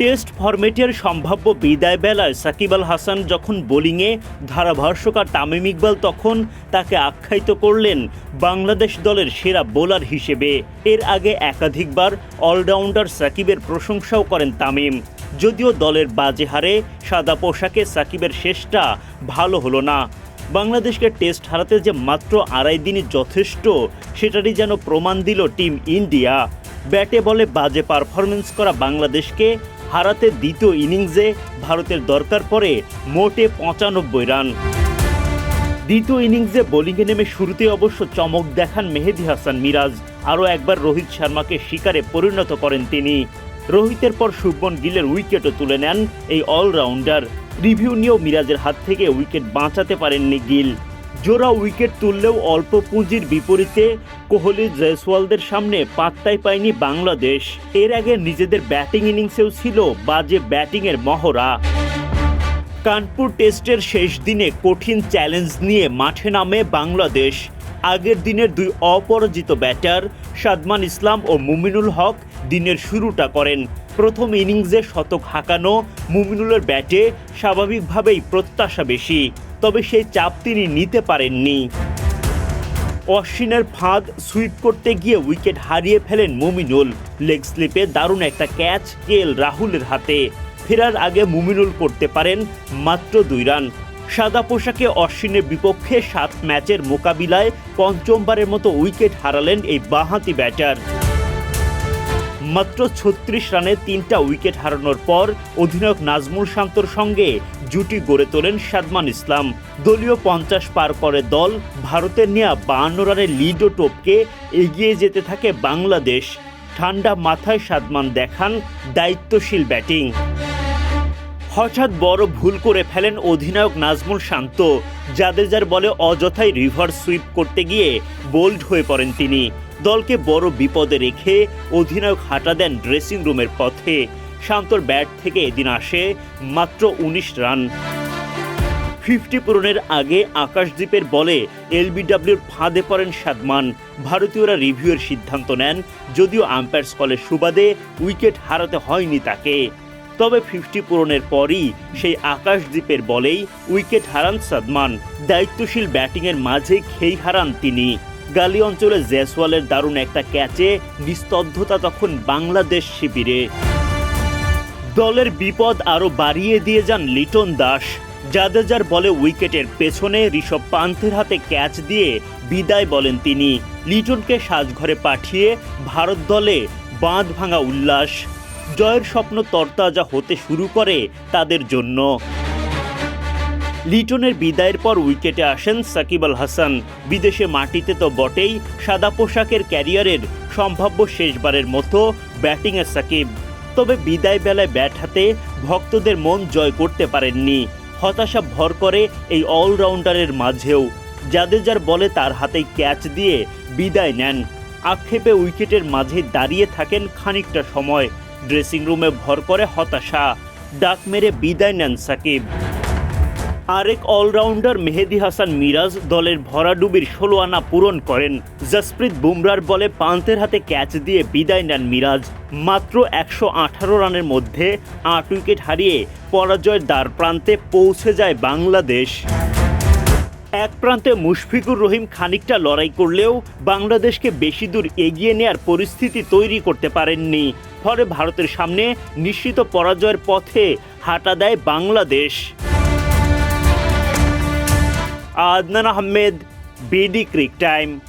Test ফরম্যাটের সম্ভাব্য বিদায় বেলায় সাকিব আল হাসান যখন বোলিংয়ে, ধারাভাষ্যকার তামিম ইকবাল তখন তাকে আখ্যায়িত করলেন বাংলাদেশ দলের সেরা বোলার হিসেবে। এর আগে একাধিকবার অলরাউন্ডার সাকিবের প্রশংসাও করেন তামিম। যদিও দলের বাজে হারে সাদা পোশাকে সাকিবের শেষটা ভালো হলো না। বাংলাদেশকে টেস্ট হারাতে যে মাত্র আড়াই দিনই যথেষ্ট, সেটারই যেন প্রমাণ দিল টিম ইন্ডিয়া। ব্যাটে বলে বাজে পারফরমেন্স করা বাংলাদেশকে হারাতে দ্বিতীয় ইনিংসে ভারতের দরকার পড়ে মোটে পঁচানব্বই রান। দ্বিতীয় ইনিংসে বোলিংয়ে নেমে শুরুতে অবশ্য চমক দেখান মেহেদি হাসান মিরাজ। আরও একবার রোহিত শর্মাকে শিকারে পরিণত করেন তিনি। রোহিতের পর শুভমন গিলের উইকেটও তুলে নেন এই অলরাউন্ডার। রিভিউ নিয়েও মিরাজের হাত থেকে উইকেট বাঁচাতে পারেননি গিল। জোড়া উইকেট তুললেও অল্প পুঁজির বিপরীতে কোহলি জয়সওয়ালদের সামনে পাত্তাই পায়নি বাংলাদেশ। এর আগে নিজেদের ব্যাটিং ইনিংসেও ছিল বাজে ব্যাটিংয়ের মহড়া। কানপুর টেস্টের শেষ দিনে কঠিন চ্যালেঞ্জ নিয়ে মাঠে নামে বাংলাদেশ। আগের দিনের দুই অপরাজিত ব্যাটার সাদমান ইসলাম ও মুমিনুল হক দিনের শুরুটা করেন। প্রথম ইনিংসে শতক হাঁকানো মুমিনুলের ব্যাটে স্বাভাবিকভাবেই প্রত্যাশা বেশি। তবে সেই চাপ তিনি নিতে পারেননি। অশ্বিনের ফাঁদ সুইপ করতে গিয়ে উইকেট হারিয়ে ফেলেন মুমিনুল। লেগ স্লিপে দারুণ একটা ক্যাচ কেএল রাহুলের হাতে। ফেরার আগে মুমিনুল করতে পারেন মাত্র দুই রান। সাদা পোশাকে অশ্বিনের বিপক্ষে সাত ম্যাচের মোকাবিলায় পঞ্চমবারের মতো উইকেট হারালেন এই বাঁহাতি ব্যাটার। মাত্র ছত্রিশ রানে তিনটা উইকেট হারানোর পর অধিনায়ক নাজমুল শান্তর সঙ্গে জুটি গড়ে তোলেন সাদমান ইসলাম। দলীয় পঞ্চাশ পার করে দল ভারতের নেয়া বাহান্ন রানের লিডও টপকে এগিয়ে যেতে থাকে বাংলাদেশ। ঠান্ডা মাথায় সাদমান দেখান দায়িত্বশীল ব্যাটিং। হঠাৎ বড় ভুল করে ফেলেন অধিনায়ক নাজমুল শান্ত। জাদেজার বলে অযথাই রিভার্স সুইপ করতে গিয়ে বোল্ড হয়ে পড়েন তিনি। দলকে বড় বিপদে রেখে অধিনায়ক হাঁটা দেন ড্রেসিং রুমের পথে। শান্তর ব্যাট থেকে এদিন আসে মাত্র উনিশ রান। ফিফটি পূরণের আগে আকাশদ্বীপের বলে এলবিডব্লিউর ফাঁদে পড়েন সাদমান। ভারতীয়রা রিভিউয়ের সিদ্ধান্ত নেন, যদিও আম্পায়ার্স কলের সুবাদে উইকেট হারাতে হয়নি তাকে। তবে ফিফটি পূরণের পরই সেই আকাশদ্বীপের বলেই উইকেট হারান সাদমান। দায়িত্বশীল ব্যাটিংয়ের মাঝে খেই হারান তিনি। গালি অঞ্চলে জয়সওয়ালের দারুণ একটা ক্যাচে নিস্তব্ধতা তখন বাংলাদেশ শিবিরে। দলের বিপদ আরও বাড়িয়ে দিয়ে যান লিটন দাস। জাদেজার বলে উইকেটের পেছনে ঋষভ পান্থের হাতে ক্যাচ দিয়ে বিদায় বলেন তিনি। লিটনকে সাজঘরে পাঠিয়ে ভারত দলে বাঁধ ভাঙা উল্লাস। জয়ের স্বপ্ন তরতাজা হতে শুরু করে তাদের জন্য। লিটনের বিদায়ের পর উইকেটে আসেন সাকিব আল হাসান। বিদেশে মাটিতে তো বটেই, সাদা পোশাকের ক্যারিয়ারের সম্ভাব্য শেষবারের মতো ব্যাটিংয়ে সাকিব। তবে বিদায় বেলায় ব্যাট হাতে ভক্তদের মন জয় করতে পারেননি। হতাশা ভর করে এই অলরাউন্ডারের মাঝেও। জাদেজার বলে তার হাতেই ক্যাচ দিয়ে বিদায় নেন। আক্ষেপে উইকেটের মাঝে দাঁড়িয়ে থাকেন খানিকটা সময়। ড্রেসিং রুমে ভর করে হতাশা। ডাক মেরে বিদায় নেন সাকিব। আরেক অলরাউন্ডার মেহেদি হাসান মিরাজ দলের ভরাডুবির ষোলো আনা পূরণ করেন। জসপ্রীত বুমরার বলে পান্তের হাতে ক্যাচ দিয়ে বিদায় নেন মিরাজ। মাত্র একশো আঠারো রানের মধ্যে আট উইকেট হারিয়ে পরাজয়ের দ্বার প্রান্তে পৌঁছে যায় বাংলাদেশ। এক প্রান্তে মুশফিকুর রহিম খানিকটা লড়াই করলেও বাংলাদেশকে বেশি দূর এগিয়ে নেয়ার পরিস্থিতি তৈরি করতে পারেননি। ফলে ভারতের সামনে নিশ্চিত পরাজয়ের পথে হাঁটা দেয় Bangladesh. Adnan Ahmed BD crick time.